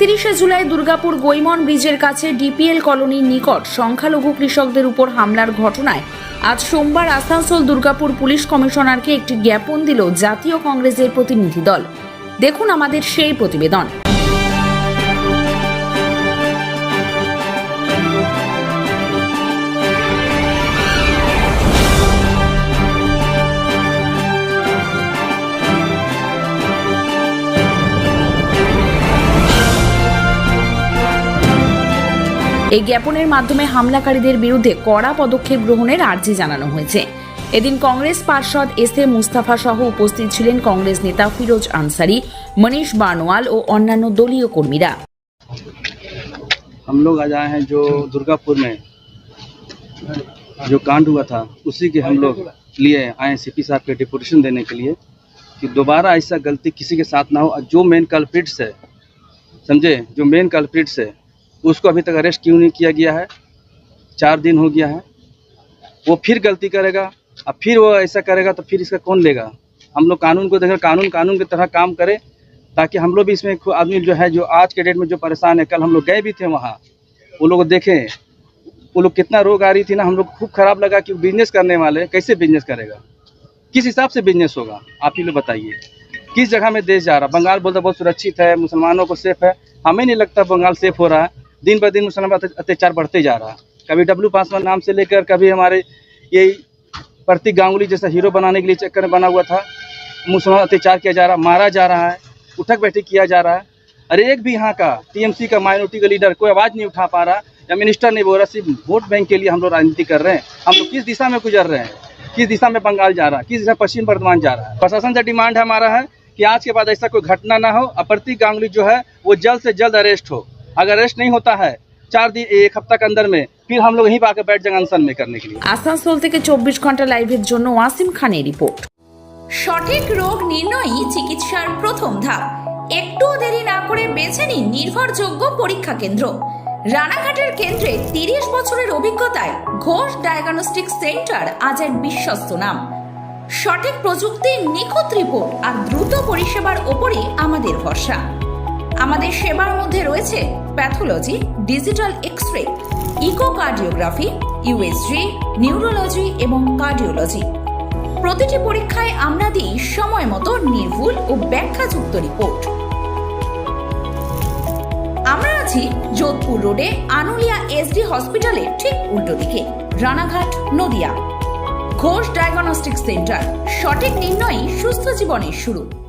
একত্রিশে জুলাই দুর্গাপুর গৈমন ব্রিজের কাছে ডিপিএল কলোনির নিকট সংখ্যালঘু কৃষকদের উপর হামলার ঘটনায় আজ সোমবার আসানসোল দুর্গাপুর পুলিশ কমিশনারকে একটি জ্ঞাপন দিল জাতীয় কংগ্রেসের প্রতিনিধি দল। দেখুন আমাদের সেই প্রতিবেদন। এই জ্ঞাপনের মাধ্যমে হামলাকারীদের বিরুদ্ধে কড়া পদক্ষেপ গ্রহণের আর্জি জানানো হয়েছে এদিন কংগ্রেস পার্ষদ এস এ মুস্তাফা সহ উপস্থিত ছিলেন কংগ্রেস নেতা ফিরোজ আনসারি মনীষ বানোয়াল ও অন্যান্য দলীয় কর্মীরা हम लोग आज आए हैं जो दुर्गापुर में जो कांड हुआ था उसी के हम लोग लिए आए हैं सीपी साहब के डिपोटेशन देने के लिए कि दोबारा ऐसा गलती किसी के साथ ना हो और जो मेन कल्प्रिट्स है समझे जो मेन कल्प्रिट्स है उसको अभी तक अरेस्ट क्यों नहीं किया गया है? चार दिन हो गया है। वो फिर गलती करेगा। और फिर वो ऐसा करेगा तो फिर इसका कौन लेगा? हम लोग कानून को देखें कानून कानून की तरह काम करें ताकि हम लोग भी इसमें आदमी जो है, जो आज के डेट में जो परेशान है, कल हम लोग गए भी थे वहाँ। वो लोग देखें, वो लोग कितना रोग आ रही थी ना, हम लोग खूब खराब लगा कि बिज़नेस करने वाले कैसे बिज़नेस करेगा? किस हिसाब से बिज़नेस होगा? आप ही लोग बताइए। किस जगह में देश जा रहा? बंगाल बोलता बहुत सुरक्षित है, मुसलमानों को सेफ़ है। हमें नहीं लगता बंगाल सेफ़ हो रहा है। दिन ब दिन मुसलमान अत्याचार बढ़ते जा रहा है। कभी डब्लू पासवान नाम से लेकर कभी हमारे यही प्रतीक गांगुली जैसा हीरो बनाने के लिए चक्कर में बना हुआ था, मुसलमान अत्याचार किया जा रहा, मारा जा रहा है, उठक बैठक किया जा रहा है। अरे एक भी यहाँ का टीएमसी का माइनॉरिटी का लीडर कोई आवाज़ नहीं उठा पा रहा, या मिनिस्टर नहीं बोल रहा, सिर्फ़ वोट बैंक के लिए हम लोग राजनीति कर रहे हैं। हम लोग किस दिशा में गुजर रहे हैं? किस दिशा में बंगाल जा रहा है? किस दिशा पश्चिम बर्धमान जा रहा है? प्रशासन से डिमांड हमारा है कि आज के बाद ऐसा कोई घटना ना हो और प्रतीक गांगुली जो है, वो जल्द से जल्द अरेस्ट हो। अगर अरेस्ट नहीं होता है चार दिन एक हफ्ता के अंदर में फिर हम लोग यहीं पर आकर बैठ जाएंगे अनशन में करने के लिए আসানসোল থেকে চব্বিশ ঘন্টা লাইভের জন্য ওয়াসিম খানের রিপোর্ট সঠিক রোগ নির্ণয়ই চিকিৎসার প্রথম ধাপ একটুও দেরি না করে বেছে নিন নির্ভরযোগ্য পরীক্ষা কেন্দ্র রানাঘাটের কেন্দ্রে তিরিশ বছরের অভিজ্ঞতায় ঘোষ ডায়াগনস্টিক সেন্টার আজ এক বিশ্বস্ত নাম সঠিক প্রযুক্তি নিখুঁত রিপোর্ট আর দ্রুত পরিষেবার ওপরই আমাদের ভরসা আমাদের সেবার মধ্যে রয়েছে pathology, digital x ray echocardiography, USG, neurology এবং কার্ডিওলজি। প্রতিটি পরীক্ষায় আমরা দিই সময় মতো নির্ভুল ও ব্যাখ্যাযুক্ত রিপোর্ট। আমরা আছি যোধপুর রোডে আনুলিয়া এসডি হসপিটালের ঠিক উল্টো দিকে, রানাঘাট, নদিয়া। ঘোষ ডায়াগনস্টিক সেন্টার, সঠিক নির্ণয়ই সুস্থ জীবনের শুরু।